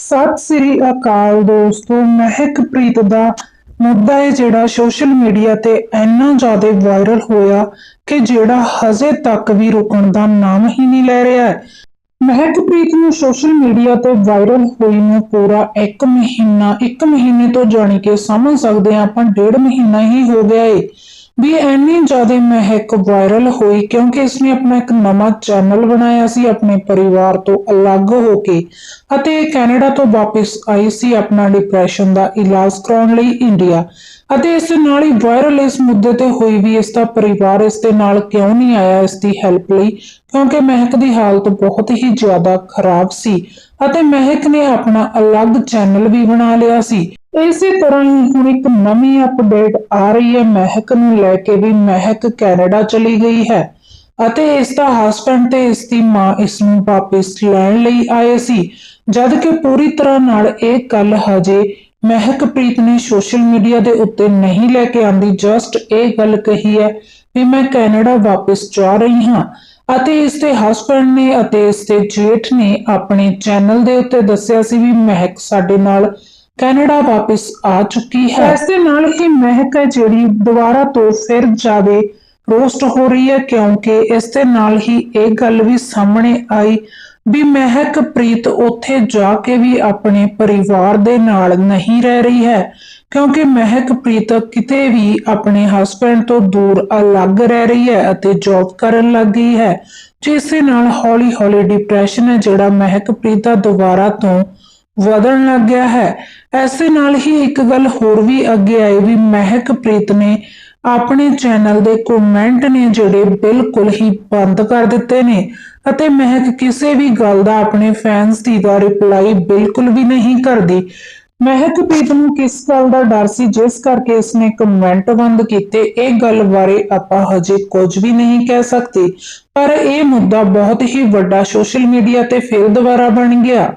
ਸਤਿ ਸ੍ਰੀ ਅਕਾਲ ਦੋਸਤੋ ਮਹਿਕਪ੍ਰੀਤ ਦਾ ਮੁੱਦਾ ਹੈ ਜਿਹੜਾ ਸੋਸ਼ਲ ਮੀਡੀਆ ਤੇ ਇੰਨਾ ਜ਼ਿਆਦਾ ਵਾਇਰਲ ਹੋਇਆ ਕਿ ਜਿਹੜਾ ਹਜੇ ਤੱਕ ਵੀ ਰੁਕਣ ਦਾ ਨਾਮ ਹੀ ਨਹੀਂ ਲੈ ਰਿਹਾ ਹੈ। ਮਹਿਕਪ੍ਰੀਤ ਨੂੰ ਸੋਸ਼ਲ ਮੀਡੀਆ ਤੇ ਵਾਇਰਲ ਹੋਈ ਨੂੰ ਪੂਰਾ 1 ਮਹੀਨਾ 1 ਮਹੀਨੇ ਤੋਂ ਜਾਣੀ ਕਿ ਸਮਝ ਸਕਦੇ ਹਾਂ, ਆਪਾਂ ਡੇਢ ਮਹੀਨਾ ਹੀ ਹੋ ਗਿਆ ਏ। ਵੀ ਇੰਨੀ ਜ਼ਿਆਦਾ ਮਹਿਕ ਵਾਇਰਲ ਹੋਈ ਕਿਉਂਕਿ ਇਸਨੇ ਆਪਣਾ ਇੱਕ ਨਵਾਂ ਚੈਨਲ ਬਣਾਇਆ ਸੀ, ਆਪਣੇ ਪਰਿਵਾਰ ਤੋਂ ਅਲੱਗ ਹੋ ਕੇ ਅਤੇ ਕੈਨੇਡਾ ਤੋਂ ਵਾਪਸ ਆਈ ਸੀ ਆਪਣਾ ਡਿਪਰੈਸ਼ਨ ਦਾ ਇਲਾਜ ਕਰਾਉਣ ਲਈ ਇੰਡੀਆ ਅਤੇ ਇਸ ਨਾਲ ਹੀ ਵਾਇਰਲ ਇਸ ਮੁੱਦੇ ਤੇ ਹੋਈ ਵੀ ਇਸ ਦਾ ਪਰਿਵਾਰ ਇਸ ਦੇ ਨਾਲ ਕਿਉਂ ਨਹੀਂ ਆਇਆ, ਇਸ ਦੀ ਹੈਲਪ ਲਈ? ਕਿਉਂਕਿ ਮਹਿਕ ਦੀ ਹਾਲਤ ਬਹੁਤ ਹੀ ਜ਼ਿਆਦਾ ਖਰਾਬ ਸੀ ਅਤੇ ਮਹਿਕ ਨੇ ਆਪਣਾ ਅਲੱਗ ਚੈਨਲ ਵੀ ਬਣਾ ਲਿਆ ਸੀ। ਇਸੇ ਤਰ੍ਹਾਂ ਹੀ ਹੁਣ ਇੱਕ ਨਵੀਂ ਅਪਡੇਟ ਆ ਰਹੀ ਹੈ। ਮਹਿਕ ਨੂੰ ਲੈ ਕੇ ਵੀ ਮਹਿਕ ਕੈਨੇਡਾ ਚਲੀ ਗਈ ਹੈ ਅਤੇ ਇਸ ਦਾ ਹਸਬੰਡ ਤੇ ਇਸ ਦੀ ਮਾਂ ਇਸ ਨੂੰ ਵਾਪਸ ਲੈਣ ਲਈ ਆਏ ਸੀ। ਜਦ ਕਿ ਪੂਰੀ ਤਰ੍ਹਾਂ ਨਾਲ ਇਹ ਗੱਲ ਹਜੇ ਮਹਿਕਪ੍ਰੀਤ ਨੇ ਸੋਸ਼ਲ ਮੀਡੀਆ ਦੇ ਉੱਤੇ ਨਹੀਂ ਲੈ ਕੇ ਆਂਦੀ। ਜਸਟ ਇਹ ਗੱਲ ਕਹੀ ਹੈ ਵੀ ਮੈਂ ਕੈਨੇਡਾ ਵਾਪਸ ਜਾ ਰਹੀ ਹਾਂ ਅਤੇ ਇਸ ਦੇ ਹਸਬੰਡ ਨੇ ਅਤੇ ਇਸ ਦੇ ਜੇਠ ਨੇ ਆਪਣੇ ਚੈਨਲ ਦੇ ਉੱਤੇ ਦੱਸਿਆ ਸੀ ਵੀ ਮਹਿਕ ਸਾਡੇ ਨਾਲ ਕੈਨੇਡਾ ਵਾਪਸ ਆ ਚੁੱਕੀ ਹੈ। ਇਸ ਦੇ ਨਾਲ ਹੀ ਮਹਿਕ ਹੈ ਜਿਹੜੀ ਦੁਬਾਰਾ ਤੋਂ ਫਿਰ ਜਾਵੇ। ਰੋਸਟ ਹੋ ਰਹੀ ਹੈ ਕਿਉਂਕਿ ਇਸ ਦੇ ਨਾਲ ਹੀ ਇਹ ਗੱਲ ਵੀ ਸਾਹਮਣੇ ਆਈ ਵੀ ਮਹਿਕ, ਪ੍ਰੀਤ ਉੱਥੇ ਜਾ ਕੇ ਵੀ ਆਪਣੇ ਪਰਿਵਾਰ ਦੇ ਨਾਲ ਨਹੀਂ ਰਹਿ ਰਹੀ ਹੈ। ਕਿਉਂਕਿ ਮਹਿਕ, ਪ੍ਰੀਤ ਕਿਤੇ ਵੀ ਆਪਣੇ ਹਸਬੰਡ ਤੋਂ ਦੂਰ ਅਲੱਗ ਰਹਿ ਰਹੀ ਹੈ ਅਤੇ ਜੌਬ ਕਰਨ ਲੱਗ ਗਈ ਹੈ। ਜਿਸ ਨਾਲ ਹੌਲੀ-ਹੌਲੀ ਡਿਪਰੈਸ਼ਨ ਹੈ ਜਿਹੜਾ ਮਹਿਕ, ਪ੍ਰੀਤ ਦਾ ਦੁਬਾਰਾ ਤੋਂ ਵਧਣ ਲੱਗ ਗਿਆ ਹੈ। ਐਸੇ ਨਾਲ ਹੀ ਇੱਕ ਗੱਲ ਹੋਰ ਵੀ ਅੱਗੇ ਆਈ ਵੀ ਮਹਿਕ ਪ੍ਰੀਤ ਨੇ ਆਪਣੇ ਚੈਨਲ ਦੇ ਕਮੈਂਟ ਨੇ ਜਿਹੜੇ ਬਿਲਕੁਲ ਹੀ ਬੰਦ ਕਰ ਦਿੱਤੇ ਨੇ ਅਤੇ ਮਹਿਕ ਕਿਸੇ ਵੀ ਗੱਲ ਦਾ ਆਪਣੇ ਫੈਨਸ ਦੀ ਦਾ ਰਿਪਲਾਈ ਬਿਲਕੁਲ ਵੀ ਨਹੀਂ ਕਰਦੀ। ਮਹਿਕ ਪ੍ਰੀਤ ਨੂੰ ਕਿਸ ਗੱਲ ਦਾ ਡਰ ਸੀ, ਜਿਸ ਕਰਕੇ ਇਸਨੇ ਕਮੈਂਟ ਬੰਦ ਕੀਤੇ, ਇਹ ਗੱਲ ਬਾਰੇ ਆਪਾਂ ਹਜੇ ਕੁਝ ਵੀ ਨਹੀਂ ਕਹਿ ਸਕਦੇ। ਪਰ ਇਹ ਮੁੱਦਾ ਬਹੁਤ ਹੀ ਵੱਡਾ ਸੋਸ਼ਲ ਮੀਡੀਆ ਤੇ ਫਿਰ ਦੁਬਾਰਾ ਬਣ ਗਿਆ।